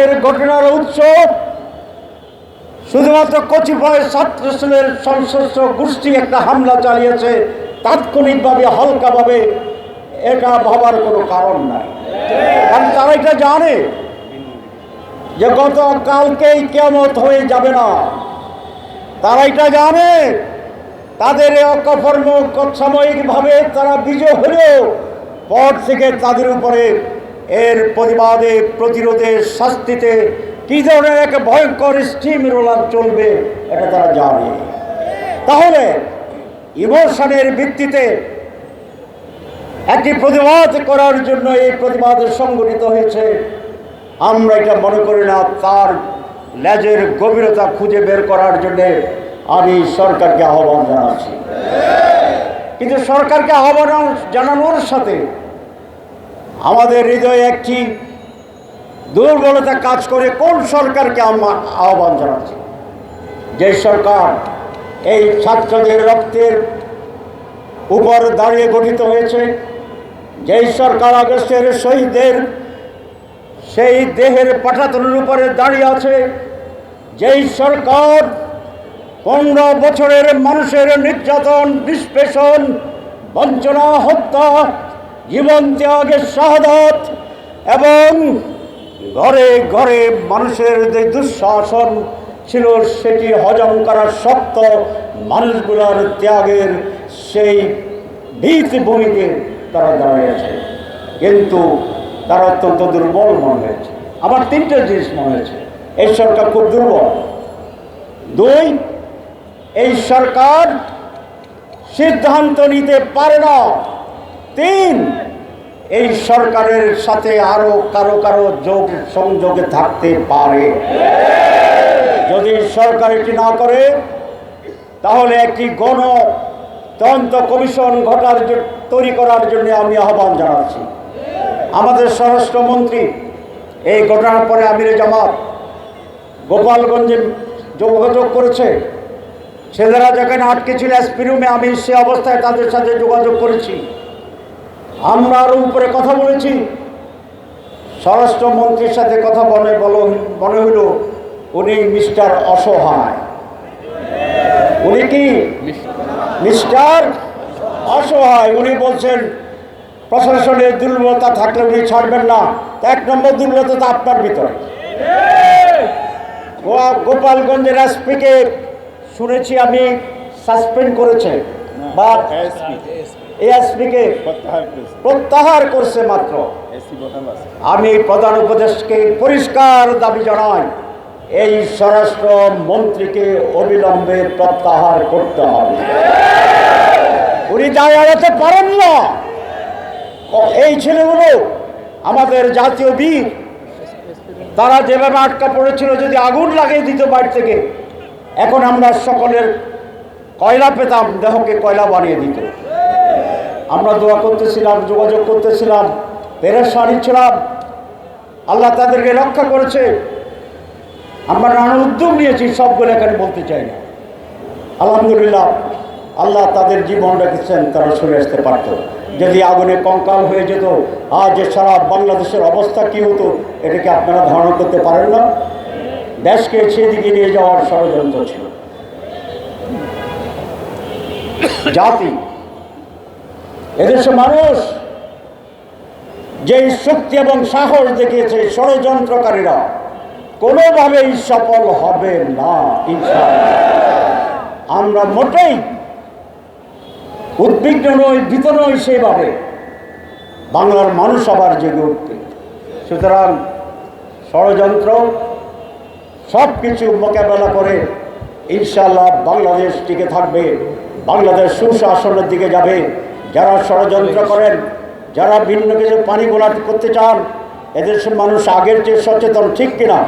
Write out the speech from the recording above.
আজকের ঘটনার উৎস শুধুমাত্র কচিপয় ছাত্র শ্রেণির সংশ্লিষ্ট গোষ্ঠী একটা হামলা চালিয়েছে, তাৎক্ষণিকভাবে, হালকাভাবে, এটা ভাবার কোনো কারণ নাই। কারণ তারা এটা জানে যে গত কালকেই কেমত হয়ে যাবে না। তারা এটা জানে, তাদের এই অকর্ম সাময়িকভাবে তারা বিজয় হলেও পর থেকে তাদের উপরে এর প্রতিবাদে, প্রতিরোধে, শাস্তিতে কী ধরনের এক ভয়ঙ্কর স্টিম রোলার চলবে, এটা তারা জানে। তাহলে, ইমোশনের ভিত্তিতে একটি প্রতিবাদ করার জন্য এই প্রতিবাদ সংগঠিত হয়েছে। আমরা এটা মনে করি না, তার লেজের গভীরতা খুঁজে বের করার জন্যে আমি সরকারকে আহ্বান জানাচ্ছি। কিন্তু সরকারকে আহ্বান জানানোর সাথে আমাদের হৃদয়ে একটি দুর্বলতা কাজ করে কোন সরকারকে আমরা আহ্বান জানাচ্ছি? যে সরকার এই ছাত্রদের রক্তের উপর দাঁড়িয়ে গঠিত হয়েছে, যেই সরকার আগস্টের শহীদদের সেই দেহের পাঠাতনের উপরে দাঁড়িয়ে আছে, যেই সরকার পনেরো বছরের মানুষের নির্যাতন, নিষ্পেষণ, বঞ্চনা, হত্যা জীবন ত্যাগের শাহাদত এবং ঘরে ঘরে মানুষের যে দুঃশাসন ছিল, সেটি হজম করার শক্ত মানুষগুলোর ত্যাগের সেই ভিত্তিভূমিতে তারা দাঁড়িয়েছে। কিন্তু তারা অত্যন্ত দুর্বল মনে হয়েছে। আমার তিনটে জিনিস মনে হয়েছে। এই সরকার খুব দুর্বল। দুই, এই সরকার সিদ্ধান্ত নিতে পারে না। তিন। এই সরকারের সাথে আরও কারও কারও যোগ সংযোগে থাকতে পারে। যদি সরকার এটি না করে, তাহলে একটি গণ তদন্ত কমিশন ঘটার তৈরি করার জন্য আমি আহ্বান জানাচ্ছি। আমাদের স্বরাষ্ট্রমন্ত্রী, এই ঘটনার পরে আমিরে জামাত গোপালগঞ্জে যোগাযোগ করেছে। ছেলেরা যেখানে আটকে ছিল আমি সে অবস্থায় তাদের সাথে যোগাযোগ করেছি। আমরা আরও উপরে কথা বলেছি। স্বরাষ্ট্রমন্ত্রীর সাথে কথা বলে বলো মনে হইল উনি মিস্টার অসহায়। উনি কি? মিস্টার অসহায়। উনি বলছেন প্রশাসনের দুর্বলতা থাকলে উনি ছাড়বেন না। এক নম্বর দুর্বলতা তো আপনার ভিতরে। গোপালগঞ্জের এসপিকে শুনেছি আমি সাসপেন্ড করেছে। বা এসপিকে প্রত্যাহার করছে। মাত্র। আমি প্রধান উপদেশকে পরিষ্কার দাবি জানাই এই স্বরাষ্ট্র মন্ত্রীকে অবিলম্বে প্রত্যাহার করতে হবে। উনি দায় এড়াতে পারেন না। এই ছেলেগুলো আমাদের জাতীয় বীর তারা যেভাবে আটকা পড়েছিল যদি আগুন লাগিয়ে দিত বাড়ি থেকে এখন আমরা সকলের কয়লা পেতাম, দেহকে কয়লা বানিয়ে দিত। আমরা দোয়া করতেছিলাম, যোগাযোগ করতেছিলাম পেরেশানি ছিলাম। আল্লাহ তাদেরকে রক্ষা করেছে। আমরা নানা উদ্যোগ নিয়েছি, সবগুলো এখানে বলতে চাই না। আলহামদুলিল্লাহ, আল্লাহ তাদের জীবন রেখেছেন, তারা সরে আসতে পারত। যদি আগুনে কঙ্কাল হয়ে যেত, আজ সারা বাংলাদেশের অবস্থা কী হতো, এটাকে আপনারা ধারণা করতে পারেন না। দেশকে সেদিকে নিয়ে যাওয়ার ষড়যন্ত্র ছিল। জাতি। এদেশের মানুষ যেই শক্তি এবং সাহস দেখিয়েছে ষড়যন্ত্রকারীরা, কোনোভাবেই সফল হবে না আমরা মোটেই উদ্বিগ্ন নই, ভীত নই সেভাবে বাংলার মানুষ আবার জেগে উঠবে। সুতরাং ষড়যন্ত্র সব কিছু মোকাবেলা করে ইনশাল্লাহ বাংলাদেশ টিকে থাকবে, বাংলাদেশ সুশাসনের দিকে যাবে। যারা ষড়যন্ত্র করেন, যারা ভিন্ন কিছু পানি গোলাট করতে চান এদেশের মানুষ আগের চেয়ে সচেতন, ঠিক কিনা?